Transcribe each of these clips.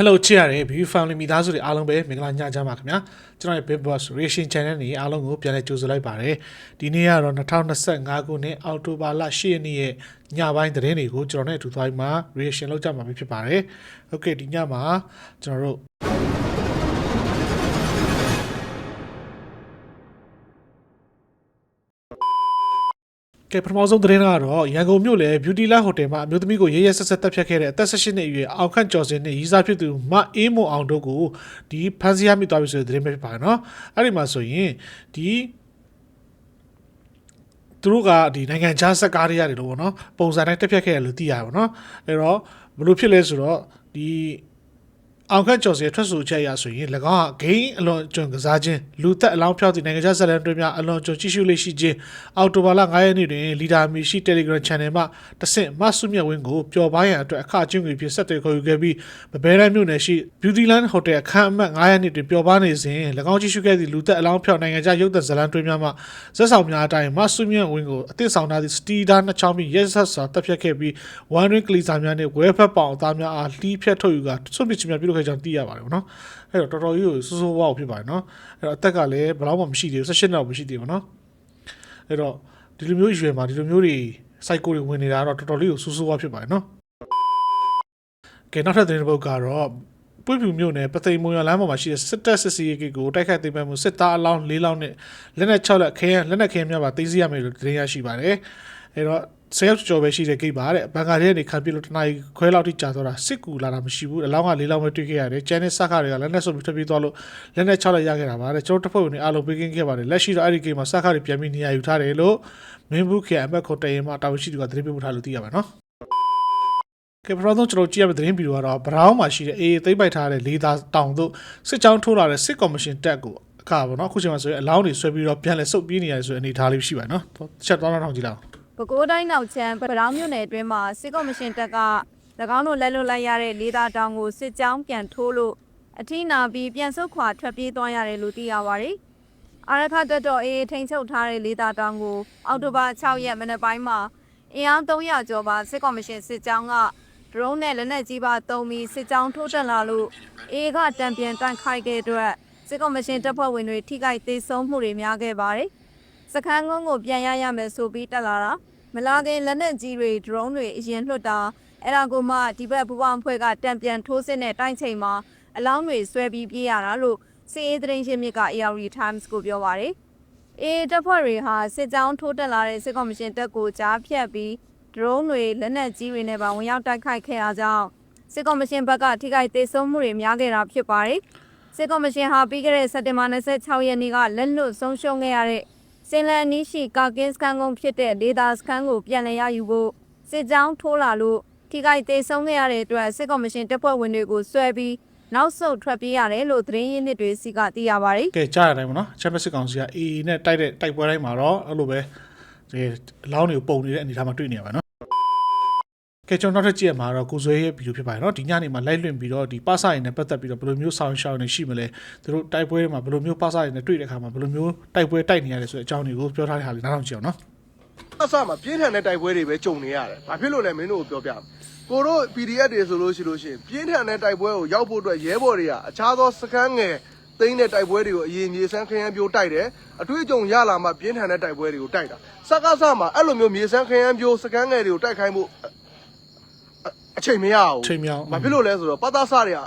Hello ချစ်ရတယ် View Family မိသားစုတွေအားလုံးပဲမင်္ဂလာညချမ်းပါခင်ဗျာကျွန်တော်ရဲ့ Big Boss Reaction Channel နေအားလုံးကိုပြန်လည်ကြိုဆိုလိုက်ပါတယ်ဒီနေ့ကတော့2025ခုနှစ်အောက်တိုဘာလ10ရက်နေ့ရဲ့ညပိုင်းသတင်းတွေကိုကျွန်တော်နဲ့အတူသွားပြီးမှ reaction လုပ်ကြမှာဖြစ်ပါတယ် Okay ဒီညမှာကျွန်တော်တို့ ကဲပထမဆုံးသတင်းကတော့ရန်ကုန်မြို့လေ Beauty Land Hotel မှာအမျိုးသမီးကိုရဲရဲဆက်ဆက်တပ်ဖြတ်ခဲ့တဲ့အသက်16နှစ်အရွယ်အောင်ခန့်ကျော်စင်နဲ့ရီးစားဖြစ်သူမအေးမွန်အောင်တို့ကိုဒီဖန်စီရမိသွားပြီဆိုတဲ့သတင်းပဲဖြစ်ပါတယ်နော်အဲ့ဒီမှာဆိုရင်ဒီသူတို့ကဒီနိုင်ငံခြားစက်ကားတွေရတယ်လို့ပေါ့နော်ပုံစံတိုင်းတက်ဖြတ်ခဲ့ရလို့သိရတယ်ပေါ့နော်အဲ့တော့ဘလို့ဖြစ်လဲဆိုတော့ဒီ အောင်ခန့်ကျော်စီရဲ့ထွက်ဆိုချက်အရဆိုရင်၎င်းကဂိမ်းအလွန်ကျွံကစားခြင်းလူသက်အလောင်းဖျောက်သည့်နိုင်ငံခြားဇာတ်လမ်းတွင်များအလွန်ကျွံကြည့်ရှုလေးရှိခြင်းအော်တိုဘာလ9ရက်နေ့တွင်လီဒါမီရှိ Telegram Channel မှတဆင့်မဆုမြတ်ဝင်းကိုပျော်ပါရန်အတွက်အခကျင်းငွေဖြင့်ဆက်သွယ်ခေါ်ယူခဲ့ပြီးဗဘဲရန်မြို့နယ်ရှိ Beautyland Hotel အခမ်းအမှတ်9ရက်နေ့တွင်ပျော်ပါနေစဉ်၎င်းကြည့်ရှုခဲ့သည့်လူသက်အလောင်းဖျောက်နိုင်ငံခြားရုပ်သံဇာတ်လမ်းတွင်များမှဇက်ဆောင်များအတိုင်းမဆုမြတ်ဝင်းကိုအသစ်ဆောင်ထားသည့်စတီဒါနှစ်ချောင်းပြီးရက်ဆက်စွာတပ်ဖြတ်ခဲ့ပြီးဝမ်ရင်းကလီစာများနှင့်ဝဲဖက်ပေါင်အသားများအားလှီးဖြတ်ထုတ်ယူကဆွတ်ပစ်ခြင်းများပြုလုပ်ခဲ့ကြောင်းသိရပါတယ်ပေါ့နော်အဲ့တော့တော်တော်ကြီးကိုစိုးစိုးဝါးဝါးဖြစ်ပါတယ်နော်အဲ့တော့အသက်ကလည်းဘယ်တော့မှမရှိသေးဘူး16နှစ်တော့မရှိသေးဘူးနော်အဲ့တော့ဒီလိုမျိုးရွယ်မှာဒီလိုမျိုးတွေစိုက်ကိုတွေဝင်နေတာတော့တော်တော်လေးကိုစိုးစိုးဝါးဖြစ်ပါတယ်နော်ကဲနောက်ထပ်သတင်းတစ်ပုဒ်ကတော့ပွေပြူမြို့နယ်ပသိမ်မွန်ရလမ်းပေါ်မှာရှိတဲ့စစ်တပ်စစ်စီရေးကိကိုတိုက်ခိုက်သိမ်းပိုက်မှုစစ်သားအလောင်း၄လောင်းနဲ့လက်နက်6လက်ခဲလက်နက်ခဲများပါသိမ်းဆည်းရမယ်လို့သတင်းရရှိပါတယ်အဲ့တော့ ဆယ်ယောက်ကျော်ပဲရှိတဲ့ဂိတ်ပါတဲ့ဘန်ကာရီကနေခံပြလို့တနားရီခွဲလောက်ထိကြာသွားတာစစ်ကူလာတာမရှိဘူးအလောင်းက၄လောင်းပဲတွေ့ခဲ့ရတယ်ကျန်တဲ့စခါတွေကလက်နက်ဆုပ်ပြီးထွက်ပြေးသွားလို့လက်နက်6လက်ရခဲ့တာပါတဲ့ကျွန်တော်တစ်ဖက်ဝင်အားလုံးပေးကင်းခဲ့ပါတယ်လက်ရှိတော့အဲ့ဒီဂိတ်မှာစခါတွေပြန်ပြီးနေရာယူထားတယ်လို့မင်းဘူးခေအမက်ခေါ်တရင်မှာတာဝန်ရှိသူကသတင်းပေးပို့ထားလို့သိရပါနော်ကဲပထမဆုံးကျွန်တော်ကြည့်ရမယ့်သတင်းဗီဒီယိုကတော့ဘရောင်းမှာရှိတဲ့အေးသိမ့်ပိုက်ထားတဲ့လေးသားတောင်တို့စစ်ကြောင်းထိုးလာတဲ့စစ်ကော်မရှင်တက်ကိုအခါပေါ့နော်အခုချိန်မှာဆိုရင်အလောင်းတွေဆွဲပြီးတော့ပြန်လဲစုပ်ပြေးနေရတယ်ဆိုတဲ့အနေအထားလေးရှိပါတယ်နော်ချက်သွားတော့ထောင်ကြည့်လောက် ပဲခူးတိုင်းနောက်ချမ်းပရောင်းမြို့နယ်အတွင်းမှာစစ်ကော်မရှင်တပ်က၎င်းတို့လက်လွတ်လိုက်ရတဲ့လေးသားတောင်ကိုစစ်ကြောင်းပြန်ထိုးလို့အထီးနာပြီးပြန်ဆုတ်ခွာထွက်ပြေးသွားရတယ်လို့သိရပါတယ်။အာရခတက်တော်အေးထိန်ချုပ်ထားတဲ့လေးသားတောင်ကိုအောက်တိုဘာ6ရက်မနက်ပိုင်းမှာအင်အား300ကျော်ပါစစ်ကော်မရှင်စစ်ကြောင်းကဒရုန်းနဲ့လက်နက်ကြီးပါတုံးပြီးစစ်ကြောင်းထိုးတက်လာလို့အေးကတံပြန်တန့်ခိုက်တဲ့အတွက်စစ်ကော်မရှင်တပ်ဖွဲ့ဝင်တွေထိခိုက်သေးဆုံးမှုတွေများခဲ့ပါတယ်။စခန်းကုန်းကိုပြန်ရရမယ်ဆိုပြီးတက်လာတာ မလာခင်လက်နက်ကြီးတွေဒရုန်းတွေအရင်လွှတ်တာအဲ့ဒါကိုမှဒီဘက်ဘူပေါင်းဖွဲ့ကတံပြန်ထိုးစစ်နဲ့တိုင်းချိန်မှာအလောင်းတွေဆွဲပြီးပြေးရတာလို့စီအေးသတင်းရှင်းမြစ်က ARD Times ကိုပြောပါတယ်အေးတပ်ဖွဲ့တွေဟာစစ်ကြောင်းထိုးတက်လာတဲ့စစ်ကော်မရှင်တပ်ကိုကြားဖြတ်ပြီးဒရုန်းတွေလက်နက်ကြီးတွေနဲ့ပါဝင်ရောက်တိုက်ခိုက်ခဲ့တာကြောင့်စစ်ကော်မရှင်ဘက်ကထိခိုက်သေးဆုံးမှုတွေများခဲ့တာဖြစ်ပါတယ်စစ်ကော်မရှင်ဟာပြီးခဲ့တဲ့စက်တင်ဘာ26ရက်နေ့ကလက်လွတ်ဆုံးရှုံးခဲ့ရတဲ့ စင်လန်နီးရှိကာကင်းစခန်းကုန်းဖြစ်တဲ့ဒေတာစခန်းကိုပြန်လည်ရယူဖို့စစ်ကြောင်းထိုးလာလို့ထိခိုက်သေးဆုံးခဲ့ရတဲ့အတွက်စစ်ကော်မရှင်တပ်ဖွဲ့ဝင်တွေကိုဆွဲပြီးနောက်ဆုတ်ထွက်ပြေးရတယ်လို့သတင်းရင်းမြစ်တွေစီကသိရပါတယ်ကဲကြားရတိုင်းပေါ့နော်ချမ်ပီယံစစ်ကောင်စီက AA နဲ့တိုက်တဲ့တိုက်ပွဲတိုင်းမှာတော့အဲ့လိုပဲဒီအလောင်းတွေကိုပုံနေတဲ့အနေအထားမှာတွေ့နေရပါနော် ကဲကျွန်တော်နောက်ထပ်ကြည့်ရမှာတော့ကိုဇွဲရဲ့ဗီဒီယိုဖြစ်ပါတယ်เนาะဒီညနေမှာလိုက်လွင့်ပြီးတော့ဒီပါစာရင်နဲ့ပတ်သက်ပြီးတော့ဘယ်လိုမျိုးဆောင်းရှောင်းနေရှိမလဲသူတို့တိုက်ပွဲတွေမှာဘယ်လိုမျိုးပါစာရင်နဲ့တွေ့တဲ့အခါမှာဘယ်လိုမျိုးတိုက်ပွဲတိုက်နေရတယ်ဆိုတဲ့အကြောင်းတွေကိုပြောထားတဲ့ဟာလေးနားထောင်ကြည့်အောင်เนาะ အဆမှာပြင်းထန်တဲ့တိုက်ပွဲတွေပဲကြုံနေရတယ်။ဘာဖြစ်လို့လဲမင်းတို့ကိုပြောပြမယ်။ကိုတို့ PDF တွေဆိုလို့ရှိလို့ရှိရင်ပြင်းထန်တဲ့တိုက်ပွဲကိုရောက်ဖို့အတွက်ရဲဘော်တွေကအခြားသောစခန်းငယ်သိမ်းတဲ့တိုက်ပွဲတွေကိုအရင်မြေစမ်းခရမ်းပြိုးတိုက်တယ်။အတွေ့အကြုံရလာမှပြင်းထန်တဲ့တိုက်ပွဲတွေကိုတိုက်တာ။စကားစမှာအဲ့လိုမျိုးမြေစမ်းခရမ်းပြိုးစခန်းငယ်တွေကိုတိုက်ခိုင်းဖို့ အအချိန်မရဘူးချိန်မြောင်းဘာဖြစ်လို့လဲဆိုတော့ပတ္တဆတွေက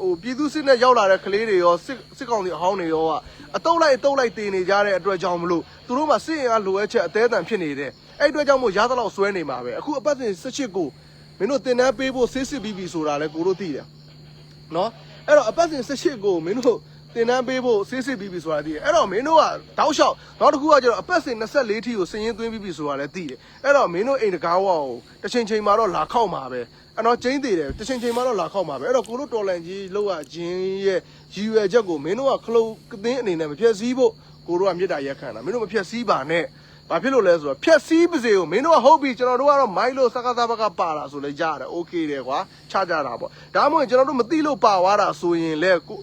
ဟိုပြည်သူစစ်နဲ့ရောက်လာတဲ့ကလေးတွေရောစစ်စစ်ကောင်စီအဟောင်းတွေရောကအတုတ်လိုက်အတုတ်လိုက်တင်နေကြတဲ့အတွက်ကြောင့်မလို့သူတို့မှစစ်ရင်အားလိုအပ်ချက်အသေးအံဖြစ်နေတယ်အဲ့အတွက်ကြောင့်မို့ရသလောက်ဆွဲနေမှာပဲအခုအပတ်စဉ်18ကိုမင်းတို့တင်တန်းပေးဖို့ဆေးစစ်ပြီးပြီဆိုတာလဲကိုတို့သိတယ်နော်အဲ့တော့အပတ်စဉ်18ကိုမင်းတို့ တင်တန်းပေးဖို့ဆေးစစ်ပြီးပြီဆိုတာသိတယ်အဲ့တော့မင်းတို့ကတောက်လျှောက်နောက်တစ်ခုကကျတော့အပတ်စဉ်24ထီကိုစည်ရင်သွင်းပြီးပြီဆိုတာလဲသိတယ်အဲ့တော့မင်းတို့အိမ်တကားဝါကိုတစ်ချိန်ချိန်မှာတော့လာခောက်မှာပဲအဲ့တော့ကျင်းသေးတယ်တစ်ချိန်ချိန်မှာတော့လာခောက်မှာပဲအဲ့တော့ကိုတို့တော်လန်ကြီးလောက်ရခြင်းရဲ့ရည်ရွယ်ချက်ကိုမင်းတို့ကခလုတ်ကသင်းအနေနဲ့မဖြည့်ဆည်းဖို့ကိုတို့ကမေတ္တာရက်ခံတာမင်းတို့မဖြည့်ဆည်းပါနဲ့ ဘာဖြစ်လို့လဲဆိုတော့ဖြက်စီးပါစေကိုမင်းတို့ကဟုတ်ပြီကျွန်တော်တို့ကတော့မိုင်းလို့စကားသားဘက်ကပါလာဆိုလဲကြားတယ်โอเคတယ်ကွာချကြတာပေါ့ဒါမှမဟုတ်ကျွန်တော်တို့မသိလို့ပါသွားတာဆိုရင်လဲကို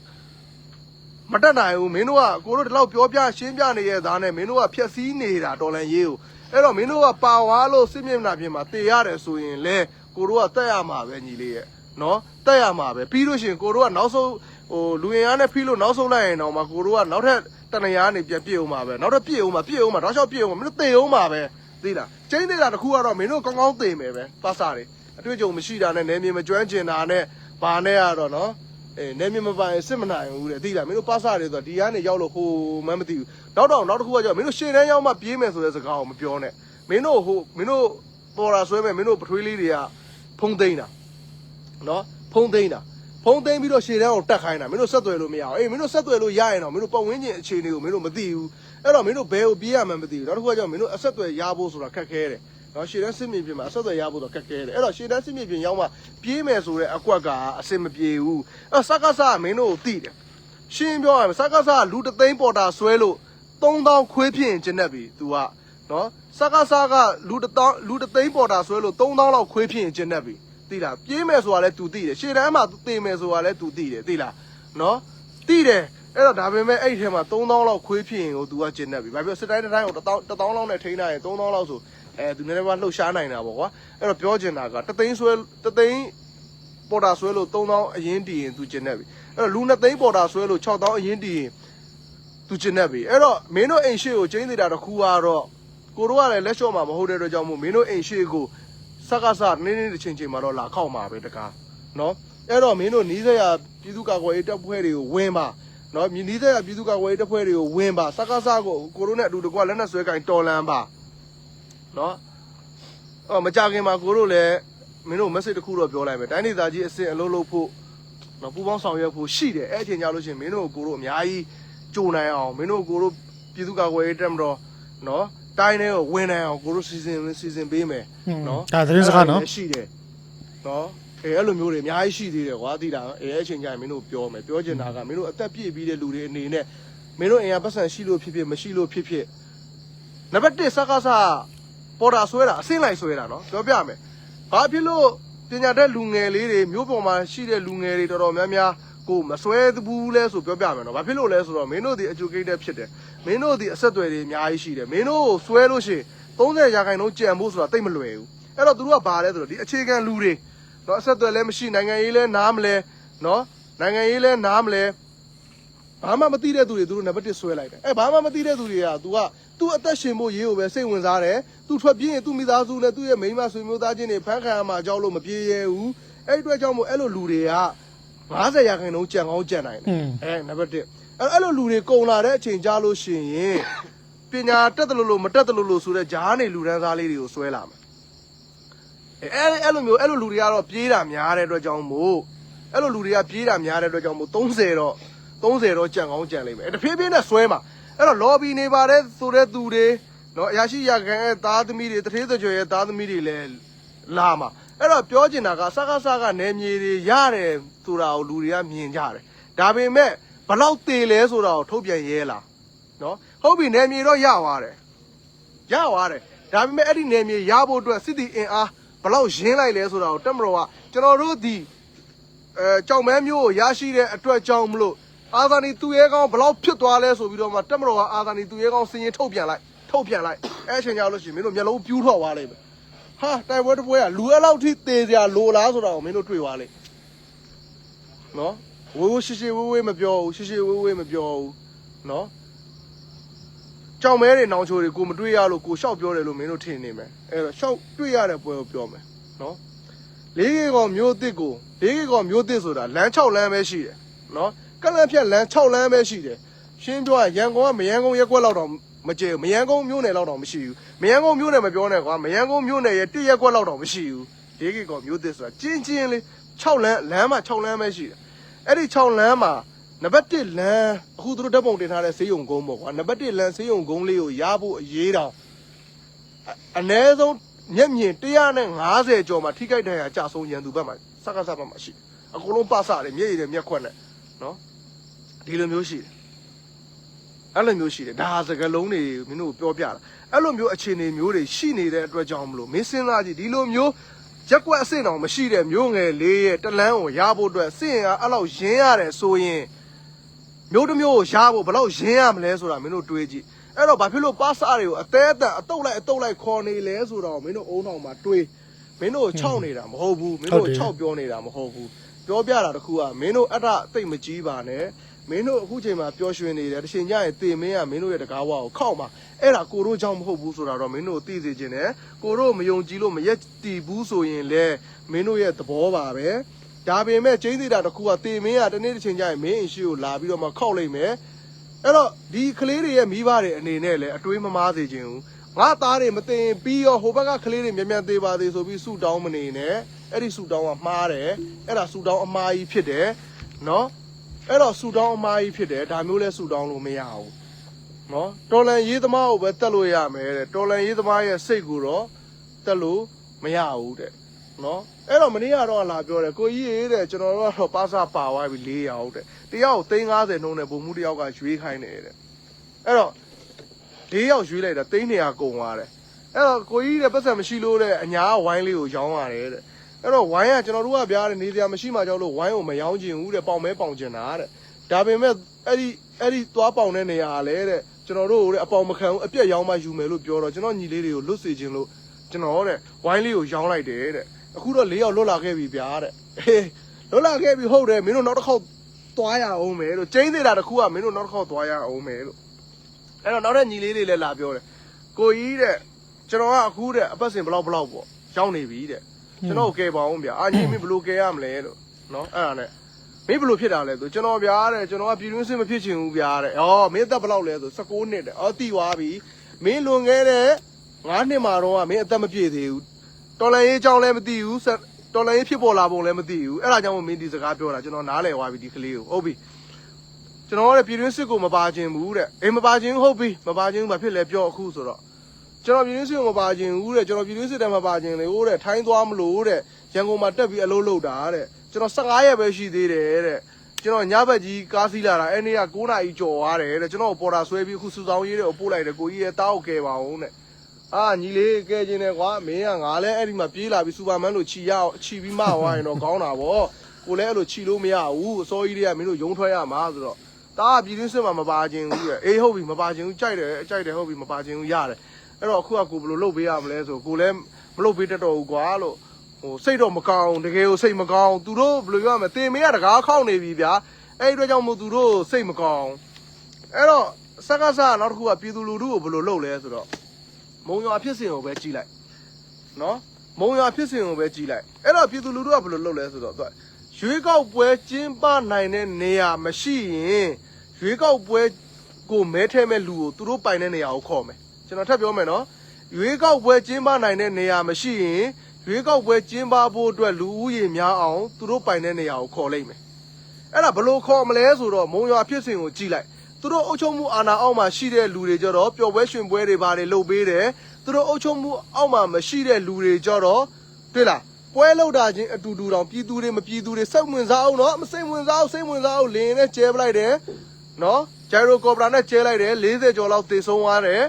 မတက်နိုင်ဘူးမင်းတို့ကကိုတို့ဒီလောက်ပြောပြရှင်းပြနေရဲ့သားနဲ့မင်းတို့ကဖြက်စီးနေတာတော်လန်ရေးကိုအဲ့တော့မင်းတို့ကပါသွားလို့စစ်မျက်နှာပြင်မှာတေရတယ်ဆိုရင်လဲကိုတို့ကတက်ရမှာပဲညီလေးရဲ့နော်တက်ရမှာပဲပြီးလို့ရှိရင်ကိုတို့ကနောက်ဆုံးဟိုလူရင်အားနဲ့ဖိလို့နောက်ဆုံးလိုက်ရင်တော့မှကိုတို့ကနောက်ထပ်တနေရာကနေပြန်ပြည့်အောင်မှာပဲနောက်ထပ်ပြည့်အောင်မှာပြည့်အောင်မှာတော့ရှောက်ပြည့်အောင်မှာမင်းတို့သေအောင်မှာပဲသိလားကျင်းသေးတာတစ်ခုကတော့မင်းတို့ကောင်းကောင်းသေမယ်ပဲပတ်စားတယ်အတွေ့အကြုံမရှိတာနဲ့နေမြေမကျွမ်းကျင်တာနဲ့ဘာနဲ့ကတော့နော် အေးနေမြေမပိုင်စစ်မနိုင်ဘူးတဲ့သိလားမင်းတို့ပတ်စားတယ်ဆိုတော့ဒီကနေရောက်လို့ဟိုမှန်းမသိဘူးနောက်တော့နောက်တစ်ခုကကြောင့်မင်းတို့ရှေ့တန်းရောက်မှပြေးမယ်ဆိုတဲ့စကားကိုမပြောနဲ့မင်းတို့ဟိုမင်းတို့ပေါ်တာဆွဲမယ်မင်းတို့ပထွေးလေးတွေကဖုံးသိမ်းတာနော်ဖုံးသိမ်းတာဖုံးသိမ်းပြီးတော့ရှေ့တန်းကိုတက်ခိုင်းတာမင်းတို့ဆက်သွယ်လို့မရအောင်အေးမင်းတို့ဆက်သွယ်လို့ရရင်တော့မင်းတို့ပတ်ဝန်းကျင်အခြေအနေကိုမင်းတို့မသိဘူးအဲ့တော့မင်းတို့ဘယ်ကိုပြေးရမှန်းမသိဘူးနောက်တစ်ခုကကြောင့်မင်းတို့အဆက်သွယ်ရဖို့ဆိုတာခက်ခဲတယ် နော်ရှေ့တန်းစစ်မြေပြင်မှာအဆက်သွယ်ရဖို့တော့ခက်ခဲတယ်အဲ့တော့ရှေ့တန်းစစ်မြေပြင်ရောက်မှပြေးမယ်ဆိုတဲ့အကွက်ကအစင်မပြေဘူးအဲ့စကားစားမင်းတို့ကိုသိတယ်ရှင်းပြောရမယ်စကားစားလူတသိန်းပေါ်တာဆွဲလို့3000ခွေးဖြစ်ရင်ကျင်းတတ်ပြီ तू ကနော်စကားစားကလူတသောလူတသိန်းပေါ်တာဆွဲလို့3000လောက်ခွေးဖြစ်ရင်ကျင်းတတ်ပြီ သိလားပြေးမယ်ဆိုတာလဲ तू သိတယ်ရှေ့တန်းမှာ तू သေမယ်ဆိုတာလဲ तू သိတယ်သိလားနော်သိတယ်အဲ့တော့ဒါပေမဲ့အဲ့ဒီထဲမှာ3000လောက်ခွေးဖြစ်ရင်ကို तू ကကျင်နေပြီဘာဖြစ်စစ်တိုင်းတစ်တိုင်းကို1000 1000လောက်နဲ့ထိန်းထားရင်3000လောက်ဆို အဲသူနည်းနည်းပါလှုပ်ရှားနိုင်တာပေါ့ကွာအဲ့တော့ပြောချင်တာကတသိန်းဆွဲတသိန်းပေါ်တာဆွဲလို့3000အရင်တည်ရင်သူကျင်နေပြီအဲ့တော့လူနှစ်သိန်းပေါ်တာဆွဲလို့6000အရင်တည်ရင်သူကျင်နေပြီအဲ့တော့မင်းတို့အိမ်ရှိကိုကျင်းနေတာတခုကတော့ကိုတို့ကလည်းလက်လျှော့မှာမဟုတ်တဲ့အတွက်ကြောင့်မို့မင်းတို့အိမ်ရှိကိုစက္ကစနင်းနင်းတစ်ချိန်ချိန်မှာတော့လာခောက်မှာပဲတကားနော်အဲ့တော့မင်းတို့နီးစရာပြည်သူ့ကာကွယ်ရေးတပ်ဖွဲ့တွေကိုဝင်ပါနော်နီးစရာပြည်သူ့ကာကွယ်ရေးတပ်ဖွဲ့တွေကိုဝင်ပါစက္ကစကိုကိုတို့နဲ့အတူတကွလက်နက်ဆွဲကင်တော်လန်ပါ နော်အော်မကြခင်မှာကိုတို့လည်းမင်းတို့ message တစ်ခုတော့ပြောလိုက်မယ်တိုင်းဒေသကြီးအစစ်အလုံးလုံးဖို့နော်ပူပေါင်းဆောင်ရွက်ဖို့ရှိတယ်အဲ့အချိန်ကြလို့ရှိရင်မင်းတို့ကိုတို့အများကြီးကြိုနိုင်အောင်မင်းတို့ကိုတို့ပြည်သူ့ကာကွယ်ရေးတပ်မတော်နော်တိုင်းထဲကိုဝင်နိုင်အောင်ကိုတို့စီစဉ်စီစဉ်ပေးမယ်နော်ဒါသတင်းစကားနော်အဲ့ဒါလည်းရှိတယ်နော်အဲအဲ့လိုမျိုးတွေအများကြီးရှိသေးတယ်ကွာသိတာအဲအဲ့အချိန်ကျရင်မင်းတို့ပြောမယ်ပြောချင်တာကမင်းတို့အသက်ပြည့်ပြီးတဲ့လူတွေအနေနဲ့မင်းတို့အင်အားပတ်စံရှိလို့ဖြစ်ဖြစ်မရှိလို့ဖြစ်ဖြစ်နံပါတ်1စကားစား ပေါ်တာဆွဲတာအဆင့်လိုက်ဆွဲတာနော်ပြောပြမယ်ဘာဖြစ်လို့ပညာတတ်လူငယ်လေးတွေမြို့ပေါ်မှာရှိတဲ့လူငယ်တွေတော်တော်များများကိုမဆွဲဘူးလဲဆိုပြောပြမယ်နော်ဘာဖြစ်လို့လဲဆိုတော့မင်းတို့ဒီ educated ဖြစ်တယ်မင်းတို့ဒီအဆက်အသွယ်တွေအများကြီးရှိတယ်မင်းတို့ကိုဆွဲလို့ရှိရင်30ရာခိုင်နှုန်းကြံဖို့ဆိုတာတိတ်မလွယ်ဘူးအဲ့တော့သူတို့ကဘာလဲဆိုတော့ဒီအခြေခံလူတွေနော်အဆက်အသွယ်လည်းမရှိနိုင်ငံရေးလည်းနားမလဲနော်နိုင်ငံရေးလည်းနားမလဲ ဘာမှမသိတဲ့သူတွေသူတို့နံပါတ်1ဆွဲလိုက်တယ်အဲ့ဘာမှမသိတဲ့သူတွေက तू ကသူ့အသက်ရှင်ဖို့ရေးကိုပဲစိတ်ဝင်စားတယ်သူထွက်ပြေးရင်သူ့မိသားစုနဲ့သူ့ရဲ့မိန်းမဆွေမျိုးသားချင်းတွေဖမ်းခံရမှာအကြောက်လို့မပြေးရဲဘူးအဲ့ဒီအတွက်ကြောင့်မို့အဲ့လိုလူတွေက90ရာခိုင်နှုန်းကြံကောင်းကြံနိုင်တယ် อืม အဲနံပါတ်1အဲ့အဲ့လိုလူတွေကုံလာတဲ့အချိန်ကြာလို့ရှိရင်ပညာတက်တယ်လို့လို့မတက်တယ်လို့လို့ဆိုတဲ့ဂျားနေလူတန်းစားလေးတွေကိုဆွဲလာမယ်အဲအဲ့အဲ့လိုမျိုးအဲ့လိုလူတွေကတော့ပြေးတာများတဲ့အတွက်ကြောင့်မို့အဲ့လိုလူတွေကပြေးတာများတဲ့အတွက်ကြောင့်မို့30တော့ 30တော့ကြံကောင်းကြံလိမ့်မယ်အဲတဖြည်းဖြည်းနဲ့ဆွဲမှာအဲ့တော့ lobby နေပါတဲ့ဆိုတဲ့သူတွေနော်အရာရှိရခံရဲ့သားသမီးတွေတထေးသကြွယ်ရဲ့သားသမီးတွေလည်းလာမှာအဲ့တော့ပြောချင်တာကစကားစကားနယ်မြေတွေရတယ်ဆိုတာကိုလူတွေကမြင်ကြတယ်ဒါပေမဲ့ဘလောက်သေးလဲဆိုတာကိုထုတ်ပြန်ရဲလားနော်ဟုတ်ပြီနယ်မြေတော့ရသွားတယ်ရသွားတယ်ဒါပေမဲ့အဲ့ဒီနယ်မြေရဖို့အတွက်စစ်တီအင်အားဘလောက်ရင်းလိုက်လဲဆိုတာကိုတက်မတော်ကကျွန်တော်တို့ဒီအဲကြောင်မဲမျိုးကိုရရှိတဲ့အတွက်ကြောင့်မလို့ အာသာနီသူရဲကောင်းဘလောက်ဖြစ်သွားလဲဆိုပြီးတော့မှတက်မတော်ကအာသာနီသူရဲကောင်းစင်ရင်ထုတ်ပြန်လိုက်ထုတ်ပြန်လိုက်အဲ့အချိန်ကျလို့ရှိရင်မင်းတို့မျက်လုံးပြူးထွက်သွားလိမ့်မယ်ဟာတိုက်ပွဲတစ်ပွဲကလူအဲ့လောက်ထိသေစရာလိုလားဆိုတာကိုမင်းတို့တွေ့သွားလိမ့်နော်ဝိုးဝိုးရှိရှိဝေးဝေးမပြောဘူးရှိရှိဝေးဝေးမပြောဘူးနော်ကြောင်မဲတွေနောင်ချိုတွေကိုမတွေ့ရလို့ကိုရှောက်ပြောတယ်လို့မင်းတို့ထင်နေမယ်အဲ့တော့ရှောက်တွေ့ရတဲ့ပွဲကိုပြောမယ်နော်လေးကေကောင်မျိုးအစ်စ်ကိုလေးကေကောင်မျိုးအစ်စ်ဆိုတာလမ်း6လမ်းပဲရှိတယ်နော် ကလန့်ဖြတ်လမ်း6လမ်းပဲရှိတယ်ရှင်းပြောရရင်ရန်ကုန်ကမရန်ကုန်ရက်ကွက်လောက်တော့မကျဲဘူးမရန်ကုန်မြို့နယ်လောက်တော့မရှိဘူးမရန်ကုန်မြို့နယ်မပြောနဲ့ကွာမရန်ကုန်မြို့နယ်ရဲ့တစ်ရက်ကွက်လောက်တော့မရှိဘူးလေးကေကောင်မျိုးအစ်စ်ဆိုတာကျင်းချင်းလေး6လမ်းလမ်းမှာ6လမ်းပဲရှိတယ်အဲ့ဒီ6လမ်းမှာနံပါတ်1လမ်းအခုသူတို့ဓာတ်ပုံတင်ထားတဲ့ဆေးရုံကုန်းပေါ့ကွာနံပါတ်1လမ်းဆေးရုံကုန်းလေးကိုရဖို့အရေးတောင်အ ਨੇ ဆုံးမျက်မြင်150ကျော်မှာထိခိုက်ဒဏ်ရာကြဆုံးရန်သူဘက်မှာစကားစဘက်မှာရှိတယ်အကုန်လုံးပဆတယ်မျက်ရည်တွေမျက်ခွက်နဲ့ နော်ဒီလိုမျိုးရှိတယ်အဲ့လိုမျိုးရှိတယ်ဒါဟာစကလုံးတွေမင်းတို့ပြောပြတာအဲ့လိုမျိုးအခြေအနေမျိုးတွေရှိနေတဲ့အတွက်ကြောင့်မလို့မင်းစဉ်းစားကြည့်ဒီလိုမျိုးရက်ကွက်အဆင့်တော်မရှိတဲ့မျိုးငယ်လေးရဲ့တလန်းကိုရဖို့အတွက်စင့်ရအဲ့လောက်ရင်းရတယ်ဆိုရင်မျိုးတစ်မျိုးကိုရဖို့ဘယ်လောက်ရင်းရမလဲဆိုတာမင်းတို့တွေးကြည့်အဲ့တော့ဘာဖြစ်လို့ပါစာတွေကိုအသေးအတန်အတုတ်လိုက်အတုတ်လိုက်ခေါ်နေလဲဆိုတော့မင်းတို့အုံတော်မှာတွေးမင်းတို့ကို6နေတာမဟုတ်ဘူးမင်းတို့ကို6ပြောနေတာမဟုတ်ဘူး ပြောပြတာတခုကမင်းတို့အတ္တသိပ်မကြီးပါနဲ့မင်းတို့အခုချိန်မှာပျော်ရွှင်နေတယ်တစ်ချိန်ကျရင်တေမင်းကမင်းတို့ရဲ့တကားဝါကိုခောက်မှာအဲ့ဒါကိုတို့ကြောင့်မဟုတ်ဘူးဆိုတာတော့မင်းတို့သိစေချင်တယ်ကိုတို့မယုံကြည်လို့မရက်တီဘူးဆိုရင်လေမင်းတို့ရဲ့သဘောပါပဲဒါပေမဲ့ကျင်းသေးတာတခုကတေမင်းကတနေ့တစ်ချိန်ကျရင်မင်းအင်ရှိကိုလာပြီးတော့မှခောက်လိုက်မယ်အဲ့တော့ဒီကလေးတွေရဲ့မိဘတွေအနေနဲ့လည်းအတွေးမမားစေခြင်းဘူး ငါသားတွေမတင်ပြီးရောဟိုဘက်ကကလေးတွေမြန်မြန်သေးပါသေးဆိုပြီးဆူတောင်းမနေနဲ့အဲ့ဒီဆူတောင်းကမှားတယ်အဲ့ဒါဆူတောင်းအမှားကြီးဖြစ်တယ်နော်အဲ့တော့ဆူတောင်းအမှားကြီးဖြစ်တယ်ဒါမျိုးလဲဆူတောင်းလို့မရဘူးနော်တော်လန်ရေးသမားကိုပဲတက်လို့ရမယ်တဲ့တော်လန်ရေးသမားရဲ့စိတ်ကိုတော့တက်လို့မရဘူးတဲ့နော်အဲ့တော့မနေ့ကတော့လာပြောတယ်ကိုကြီးရေးတဲ့ကျွန်တော်တို့ကတော့ပါစာပါသွားပြီ၄ရောက်တဲ့တယောက်350နှုန်းနဲ့ပုံမှုတယောက်ကရွေးခိုင်းတယ်တဲ့အဲ့တော့ ၄ယောက်ရွေးလိုက်တာသိန်း200ကုန်သွားတယ်အဲ့တော့ကိုကြီးတဲ့ပတ်စံမရှိလို့တဲ့အညာကဝိုင်းလေးကိုရောင်းရတယ်တဲ့အဲ့တော့ဝိုင်းကကျွန်တော်တို့ကဗျာတဲ့နေစရာမရှိမှကြောက်လို့ဝိုင်းကိုမရောင်းချင်ဘူးတဲ့ပေါင်မဲပေါင်ချင်တာတဲ့ဒါပေမဲ့အဲ့ဒီအဲ့ဒီသွားပေါင်တဲ့နေရာကလည်းတဲ့ကျွန်တော်တို့တဲ့အပေါင်မခံဘူးအပြက်ရောင်းမှယူမယ်လို့ပြောတော့ကျွန်တော်ညီလေးတွေကိုလွတ်စေခြင်းလို့ကျွန်တော်တဲ့ဝိုင်းလေးကိုရောင်းလိုက်တယ်တဲ့အခုတော့၄ယောက်လွတ်လာခဲ့ပြီဗျာတဲ့ဟေးလွတ်လာခဲ့ပြီဟုတ်တယ်မင်းတို့နောက်တစ်ခေါက်သွားရအောင်မယ်လို့ကျင်းသေးတာတစ်ခုကမင်းတို့နောက်တစ်ခေါက်သွားရအောင်မယ်လို့ အဲ့တော့နောက်တဲ့ညီလေးတွေလည်းလာပြောတယ်ကိုကြီးတဲ့ကျွန်တော်ကအခုတဲ့အပတ်စဉ်ဘလောက်ဘလောက်ပေါ့ရောက်နေပြီတဲ့ကျွန်တော်ကိုကယ်ပါအောင်ဗျာအာညီမင်းဘယ်လိုကယ်ရမလဲလို့နော်အဲ့ဒါနဲ့မင်းဘယ်လိုဖြစ်တာလဲဆိုကျွန်တော်ဗျာတဲ့ကျွန်တော်ကပြည်တွင်းစစ်မဖြစ်ချင်ဘူးဗျာတဲ့ဩမင်းအသက်ဘလောက်လဲဆို19နှစ်တဲ့ဩတိသွားပြီမင်းလွန်ခဲ့တဲ့9နှစ်မှာတော့ကမင်းအသက်မပြည့်သေးဘူးတော်လန်ရေးအကြောင်းလည်းမသိဘူးဆက်တော်လန်ရေးဖြစ်ပေါ်လာပုံလည်းမသိဘူးအဲ့ဒါကြောင့်မို့မင်းဒီစကားပြောတာကျွန်တော်နားလည်သွားပြီဒီကလေးကိုဟုတ်ပြီ ကျွန်တော်ကလည်းပြည်တွင်းစစ်ကိုမပါခြင်းဘူးတဲ့အေးမပါခြင်းဟုတ်ပြီမပါခြင်းဘာဖြစ်လဲပြောအခုဆိုတော့ကျွန်တော်ပြည်တွင်းစစ်ကိုမပါခြင်းဘူးတဲ့ကျွန်တော်ပြည်တွင်းစစ်တည်းမပါခြင်းလေဟုတ်တဲ့ထိုင်းသွားမလို့တဲ့ရန်ကုန်မှာတက်ပြီးအလုပ်လုပ်တာတဲ့ကျွန်တော်15ရက်ပဲရှိသေးတယ်တဲ့ကျွန်တော်ညဘက်ကြီးကားစီးလာတာအဲ့နေ့က9နာရီကျော်သွားတယ်တဲ့ကျွန်တော်ပေါ်တာဆွဲပြီးအခုစူဆောင်းရေးတဲ့ကိုပို့လိုက်တယ်ကိုကြီးရဲ့တားကိုကယ်ပါအောင်တဲ့အာညီလေးကယ်ခြင်းတယ်ကွာမင်းကငါလည်းအဲ့ဒီမှာပြေးလာပြီးစူပါမန်လို့ခြီရအောင်ခြီပြီးမှဝိုင်းတော့ကောင်းတာဗောကိုလည်းအဲ့လိုခြီလို့မရဘူးအစောကြီးတွေကမင်းတို့ယုံထွက်ရမှာဆိုတော့ တာကပြည်တွင်းစစ်မှာမပါခြင်းဘူးရဲ့အေးဟုတ်ပြီမပါခြင်းဘူးကြိုက်တယ်ကြိုက်တယ်ဟုတ်ပြီမပါခြင်းဘူးရတယ်အဲ့တော့အခုကကိုဘယ်လိုလုပ်ပေးရမလဲဆိုကိုလည်းမလုပ်ပေးတတ်တော့ဘူးကွာလို့ဟိုစိတ်တော့မကောင်းတကယ်ကိုစိတ်မကောင်းသူတို့ဘယ်လိုပြောရမလဲတင်မင်းကတကားခောက်နေပြီဗျာအဲ့ဒီအတွက်ကြောင့်မို့သူတို့စိတ်မကောင်းအဲ့တော့စကားစားနောက်တစ်ခုကပြည်သူလူထုကိုဘယ်လိုလုပ်လဲဆိုတော့မုံရွာဖြစ်စဉ်ကိုပဲကြည့်လိုက်နော်မုံရွာဖြစ်စဉ်ကိုပဲကြည့်လိုက်အဲ့တော့ပြည်သူလူထုကဘယ်လိုလုပ်လဲဆိုတော့သူကရွေးကောက်ပွဲကျင်းပနိုင်တဲ့နေရာမရှိရင် ရွေးကောက်ပွဲကိုမဲထဲမဲ့လူကိုသူတို့ပိုင်တဲ့နေရာကိုခေါ်မယ်ကျွန်တော်ထပ်ပြောမယ်နော်ရွေးကောက်ပွဲကျင်းပနိုင်တဲ့နေရာမရှိရင်ရွေးကောက်ပွဲကျင်းပဖို့အတွက်လူဦးရေများအောင်သူတို့ပိုင်တဲ့နေရာကိုခေါ်လိုက်မယ်အဲ့ဒါဘယ်လို့ခေါ်မလဲဆိုတော့မုံရွာဖြစ်စဉ်ကိုကြည့်လိုက်သူတို့အုပ်ချုပ်မှုအာဏာအောက်မှာရှိတဲ့လူတွေကြတော့ပျော်ပွဲရွှင်ပွဲတွေဘာတွေလုပ်ပေးတယ်သူတို့အုပ်ချုပ်မှုအောက်မှာမရှိတဲ့လူတွေကြတော့တွေ့လားပွဲလောက်တာချင်းအတူတူတောင်ပြည်သူတွေမပြည်သူတွေစိတ်ဝင်စားအောင်နော်မစိတ်ဝင်စားအောင်စိတ်ဝင်စားအောင်လင်းနဲ့ကျဲပလိုက်တယ် နော်ဂျိုင်ရိုကော်ပရာနဲ့ကျဲလိုက်တယ်40ကျော်လောက်သေဆုံးသွားတယ်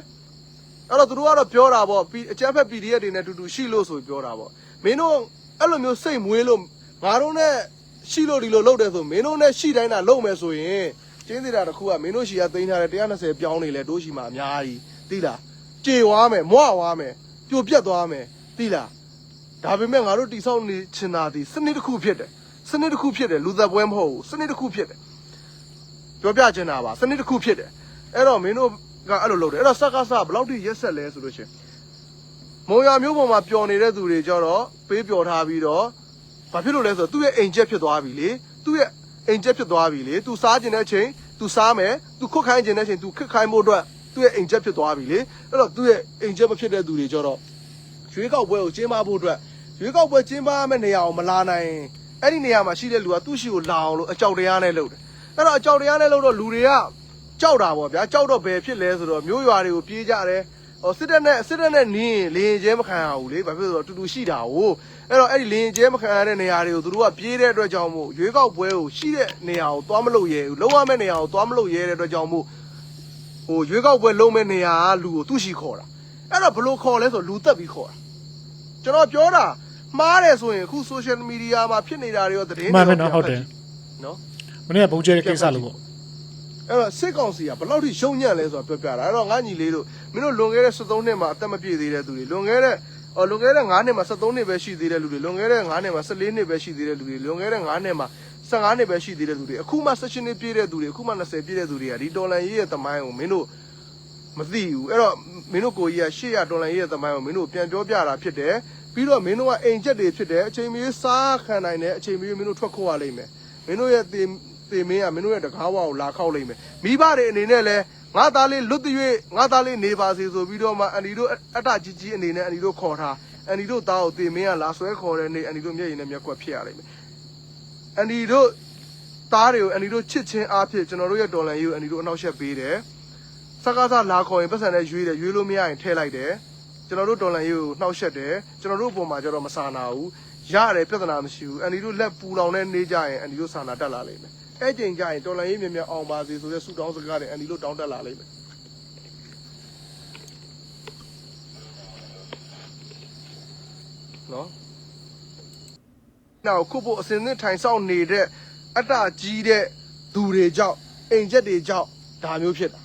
အဲ့တော့သူတို့ကတော့ပြောတာပေါ့အကျန်းဖက် PDF တွေနဲ့အတူတူရှိလို့ဆိုပြောတာပေါ့မင်းတို့အဲ့လိုမျိုးစိတ်မွေးလို့ငါတို့နဲ့ရှိလို့ဒီလိုလုပ်တယ်ဆိုမင်းတို့နဲ့ရှိတိုင်းတာလုပ်မယ်ဆိုရင်ကျင်းသေးတာတစ်ခုကမင်းတို့ရှိရသိမ်းထားတဲ့120ပြောင်းနေလဲတို့ရှိမှာအများကြီးသိလားကြေသွားမယ်မွသွားမယ်ပြိုပြက်သွားမယ်သိလားဒါပေမဲ့ငါတို့တိဆောက်နေချင်တာဒီစနစ်တစ်ခုဖြစ်တယ်စနစ်တစ်ခုဖြစ်တယ်လူသက်ပွဲမဟုတ်ဘူးစနစ်တစ်ခုဖြစ်တယ် ပြောပြချင်တာပါစနစ်တစ်ခုဖြစ်တယ်အဲ့တော့မင်းတို့ကအဲ့လိုလုပ်တယ်အဲ့တော့စကားစဘယ်လောက်ထိရက်ဆက်လဲဆိုလို့ရှိရင်မုံရမျိုးပေါ်မှာပျော်နေတဲ့သူတွေကြတော့ပေးပျော်ထားပြီးတော့ဘာဖြစ်လို့လဲဆိုတော့သူ့ရဲ့အိမ်ချက်ဖြစ်သွားပြီလေသူ့ရဲ့အိမ်ချက်ဖြစ်သွားပြီလေသူစားကျင်တဲ့အချိန်သူစားမယ်သူခွတ်ခိုင်းကျင်တဲ့အချိန်သူခက်ခိုင်းဖို့အတွက်သူ့ရဲ့အိမ်ချက်ဖြစ်သွားပြီလေအဲ့တော့သူ့ရဲ့အိမ်ချက်မဖြစ်တဲ့သူတွေကြတော့ရွေးကောက်ပွဲကိုကျင်းပဖို့အတွက်ရွေးကောက်ပွဲကျင်းပမယ့်နေရာကိုမလာနိုင်အဲ့ဒီနေရာမှာရှိတဲ့လူကသူ့ရှိကိုလာအောင်လို့အကြောက်တရားနဲ့လုပ်တယ် အဲ့တော့အကြောက်တရားနဲ့လို့တော့လူတွေကကြောက်တာပေါ့ဗျာကြောက်တော့ဘယ်ဖြစ်လဲဆိုတော့မျိုးရွာတွေကိုပြေးကြတယ်ဟိုစစ်တပ်နဲ့စစ်တပ်နဲ့နင်းရင်လေရင်ကျဲမခံရဘူးလေဘာဖြစ်လို့လဲဆိုတော့တူတူရှိတာ哦အဲ့တော့အဲ့ဒီလေရင်ကျဲမခံရတဲ့နေရာတွေကိုသူတို့ကပြေးတဲ့အတွက်ကြောင့်မို့ရွေးကောက်ပွဲကိုရှိတဲ့နေရာကိုသွားမလို့ရဲဘူးလုံးဝမဲ့နေရာကိုသွားမလို့ရဲတဲ့အတွက်ကြောင့်မို့ဟိုရွေးကောက်ပွဲလုံးမဲ့နေရာကလူကိုသူ့ရှိခေါ်တာအဲ့တော့ဘလို့ခေါ်လဲဆိုတော့လူတက်ပြီးခေါ်တာကျွန်တော်ပြောတာမှားတယ်ဆိုရင်အခု social media မှာဖြစ်နေတာတွေရောသတင်းမှတွေန်တယ်နော်ဟုတ်တယ်နော် မနေ့ကဘုံကျဲတဲ့ကိစ္စလို့ပေါ့အဲ့တော့စစ်ကောင်စီကဘယ်လောက်ထိရှုံညံ့လဲဆိုတာပြောပြတာအဲ့တော့ငါညီလေးတို့မင်းတို့လွန်ခဲ့တဲ့73နှစ်မှာအသက်မပြည့်သေးတဲ့သူတွေလွန်ခဲ့တဲ့ဟအော်လွန်ခဲ့တဲ့9နှစ်မှာ73နှစ်ပဲရှိသေးတဲ့လူတွေလွန်ခဲ့တဲ့9နှစ်မှာ14နှစ်ပဲရှိသေးတဲ့လူတွေလွန်ခဲ့တဲ့9နှစ်မှာ15နှစ်ပဲရှိသေးတဲ့လူတွေအခုမှ16နှစ်ပြည့်တဲ့သူတွေအခုမှ20ပြည့်တဲ့သူတွေကဒီတော်လန်ရေးရဲ့တမိုင်းကိုမင်းတို့မသိဘူးအဲ့တော့မင်းတို့ကိုကြီးက800တော်လန်ရေးရဲ့တမိုင်းကိုမင်းတို့ပြန်ပြောပြတာဖြစ်တယ်ပြီးတော့မင်းတို့ကအိမ်ချက်တွေဖြစ်တယ်အချိန်မီစားခံနိုင်တဲ့အချိန်မီမင်းတို့ထွက်ခိုးရလိမ့်မယ်မင်းတို့ရဲ့ တေတေမင်းကမင်းတို့ရဲ့တကားဝါကိုလာခောက်လိမ့်မယ်မိဘတွေအနေနဲ့လဲငါသားလေးလွတ်တရွေ့ငါသားလေးနေပါစေဆိုပြီးတော့မှအန်ဒီတို့အတ္တကြီးကြီးအနေနဲ့အန်ဒီတို့ခေါ်ထားအန်ဒီတို့သားကိုတေမင်းကလာဆွဲခေါ်တဲ့နေ့အန်ဒီတို့မျက်ရည်နဲ့မျက်ကွက်ဖြစ်ရလိမ့်မယ်အန်ဒီတို့သားတွေကိုအန်ဒီတို့ချစ်ချင်းအားဖြင့်ကျွန်တော်တို့ရဲ့တော်လန်ရေးကိုအန်ဒီတို့အနောက်ရှက်ပေးတယ်စကားစားလာခေါ်ရင်ပတ်စံနဲ့ရွေးတယ်ရွေးလို့မရရင်ထည့်လိုက်တယ်ကျွန်တော်တို့တော်လန်ရေးကိုနှောက်ရှက်တယ်ကျွန်တော်တို့အပေါ်မှာကျတော့မဆာနာဘူးရတယ်ပြဿနာမရှိဘူးအန်ဒီတို့လက်ပူလောင်တဲ့နေကြရင်အန်ဒီတို့ဆာနာတက်လာလိမ့်မယ် အဲ့ချိန်ကျရင်တော်လန်ရေးမြင်မြင်အောင်ပါစေဆိုတဲ့ဆုတောင်းစကားတွေအန်ဒီတို့တောင်းတက်လာလိမ့်မယ်နော်နောက်ခုဖို့အစင်းနဲ့ထိုင်ဆောင်နေတဲ့အတ္တကြီးတဲ့သူတွေကြောင့်အိမ်ချက်တွေကြောင့်ဒါမျိုးဖြစ်တာ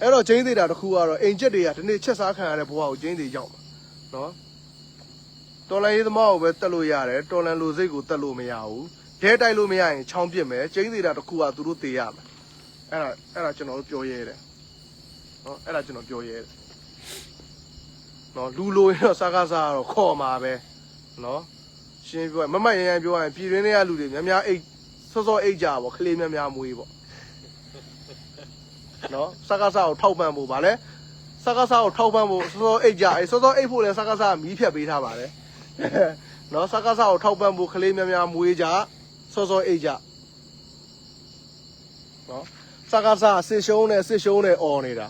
အဲ့တော့ကျင်းသေးတာတစ်ခုကတော့အိမ်ချက်တွေကဒီနေ့ချက်စားခံရတဲ့ဘဝကိုကျင်းသေးကြောင့်ပါနော်တော်လန်ရေးသမားကိုပဲတက်လို့ရတယ်တော်လန်လူစိတ်ကိုတက်လို့မရဘူး ဒဲတိုက်လို့မရရင်ချောင်းပစ်မယ်ကျင်းသေးတာတစ်ခုကသူတို့သေရမယ်အဲ့ဒါအဲ့ဒါကျွန်တော်တို့ပြောရဲတယ်နော်အဲ့ဒါကျွန်တော်ပြောရဲတယ်နော်လူလိုရင်တော့စားကားစားကတော့ခေါ်မှာပဲနော်ရှင်းပြောရရင်မမတ်ရရန်ပြောရရင်ပြည်တွင်းတွေကလူတွေများများအိတ်စောစောအိတ်ကြပေါ့ခလေးများများမွေးပေါ့နော်စကားစားကိုထောက်ပံ့ဖို့ဗာလဲစကားစားကိုထောက်ပံ့ဖို့စောစောအိတ်ကြအဲစောစောအိတ်ဖို့လဲစကားစားကမီးဖြတ်ပေးထားပါတယ်နော်စကားစားကိုထောက်ပံ့ဖို့ခလေးများများမွေးကြ စောစောအိတ်ကြနော်စကားစားစစ်ရှုံးနဲ့စစ်ရှုံးနဲ့អော်နေတာ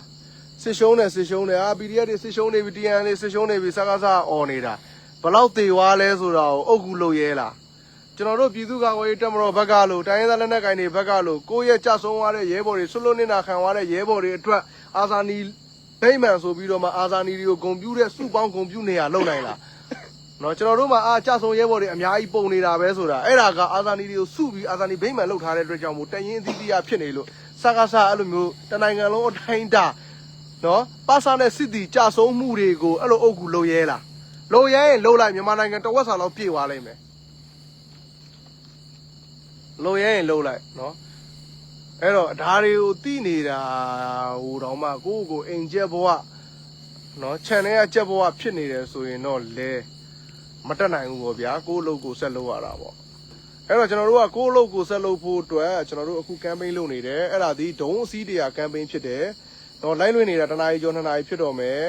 စစ်ရှုံးနဲ့စစ်ရှုံးနဲ့အာ PDF တွေစစ်ရှုံးနေပြီ TN တွေစစ်ရှုံးနေပြီစကားစားអော်နေတာဘလောက်တေွားလဲဆိုတာကိုအုတ်ကူလို့ရဲလားကျွန်တော်တို့ပြည်သူ့ကာကွယ်ရေးတပ်မတော်ဘက်ကလို့တိုင်းရင်းသားလက်နက်ကိုင်တွေဘက်ကလို့ကိုယ့်ရဲ့ကြဆုံသွားတဲ့ရဲဘော်တွေဆွလွတ်နေတာခံသွားတဲ့ရဲဘော်တွေအတွက်အာဇာနည်ဗိမ့်မှန်ဆိုပြီးတော့မှအာဇာနည်တွေကိုဂုံပြူးတဲ့စုပေါင်းဂုံပြူးနေရလုံနိုင်လား နော်ကျွန်တော်တို့မှာအာကြဆုံရဲဘော်တွေအများကြီးပုံနေတာပဲဆိုတာအဲ့ဒါကအာဇာနည်တွေကိုစုပြီးအာဇာနည်ဗိမ့်မှန်လုပ်ထားတဲ့အတွက်ကြောင့်မို့တရင်အသီးသီးရဖြစ်နေလို့စကားစားအဲ့လိုမျိုးတနိုင်ငံလုံးအတိုင်းတာနော်ပါစာနဲ့စစ်တီကြဆုံမှုတွေကိုအဲ့လိုအုတ်ကူလို့ရဲလားလိုရဲရင်လိုလိုက်မြန်မာနိုင်ငံတဝက်စာလောက်ပြည့်သွားလိမ့်မယ်လိုရဲရင်လိုလိုက်နော်အဲ့တော့ဒါတွေကိုသိနေတာဟိုတော့မှကိုယ့်ကိုယ်အိမ်ကျက်ဘဝနော် channel ကကျက်ဘဝဖြစ်နေတယ်ဆိုရင်တော့လဲ မတက်နိုင်ဘူးပေါ့ဗျာကိုယ့်အလုပ်ကိုဆက်လုပ်ရတာပေါ့အဲ့တော့ကျွန်တော်တို့ကကိုယ့်အလုပ်ကိုဆက်လုပ်ဖို့အတွက်ကျွန်တော်တို့အခု campaign လုပ်နေတယ်အဲ့ဒါဒီဒုံအစည်းတရာ campaign ဖြစ်တယ်တော့လိုက်လွှင့်နေတာတစ်နာရီကျော်နှစ်နာရီဖြစ်တော့မယ်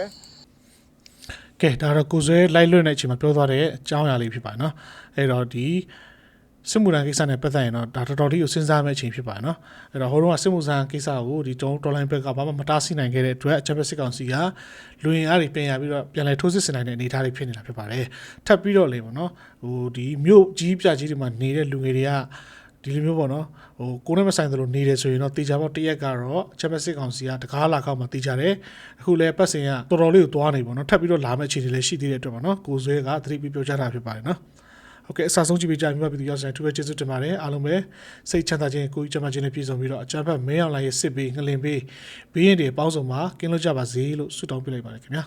ကဲဒါတော့ကိုဆွဲလိုက်လွတ်နေတဲ့အချိန်မှာပြောသွားတဲ့အကြောင်းအရာလေးဖြစ်ပါတယ်နော်အဲ့တော့ဒီ စစ်မှုထမ်းကိစ္စနဲ့ပတ်သက်ရင်တော့ဒါတော်တော်လေးကိုစဉ်းစားမယ့်အချိန်ဖြစ်ပါတယ်နော်အဲ့တော့ဟိုတုန်းကစစ်မှုထမ်းကိစ္စကိုဒီတုံးတော်လိုင်းဘက်ကဘာမှမတားဆီးနိုင်ခဲ့တဲ့အတွက်အချက်ပဲစစ်ကောင်စီကလူရင်အားတွေပြန်ရပြီးတော့ပြန်လည်ထိုးစစ်ဆင်နိုင်တဲ့အနေအထားတွေဖြစ်နေတာဖြစ်ပါတယ်ထပ်ပြီးတော့လေပေါ့နော်ဟိုဒီမြို့ကြီးပြကြီးတွေမှာနေတဲ့လူငယ်တွေကဒီလိုမျိုးပေါ့နော်ဟိုကိုယ်နဲ့မဆိုင်သလိုနေတယ်ဆိုရင်တော့တေချာပေါက်တစ်ရက်ကတော့ချက်ပဲစစ်ကောင်စီကတကားလာခောက်မှတေချာတယ်အခုလည်းပတ်စင်ကတော်တော်လေးကိုသွားနေပေါ့နော်ထပ်ပြီးတော့လာမယ့်အခြေအနေလည်းရှိသေးတဲ့အတွက်ပေါ့နော်ကိုဆွဲကသတိပေးပြောကြားတာဖြစ်ပါတယ်နော် ဟုတ်ကဲ့အစားဆုံးကြည့်ပေးကြမြတ်ပြည်သူရောက်စတဲ့သူပဲကျေးဇူးတင်ပါတယ်အားလုံးပဲစိတ်ချမ်းသာခြင်းကိုယ်ကြီးချမ်းသာခြင်းနဲ့ပြည့်စုံပြီးတော့အကြမ်းဖက်မင်းအောင်လိုင်းရဲ့စစ်ဘေးငလင်ဘေးဘေးရင်တွေအပေါင်းစုံမှာကင်းလို့ကြပါစေလို့ဆုတောင်းပေးလိုက်ပါတယ်ခင်ဗျာ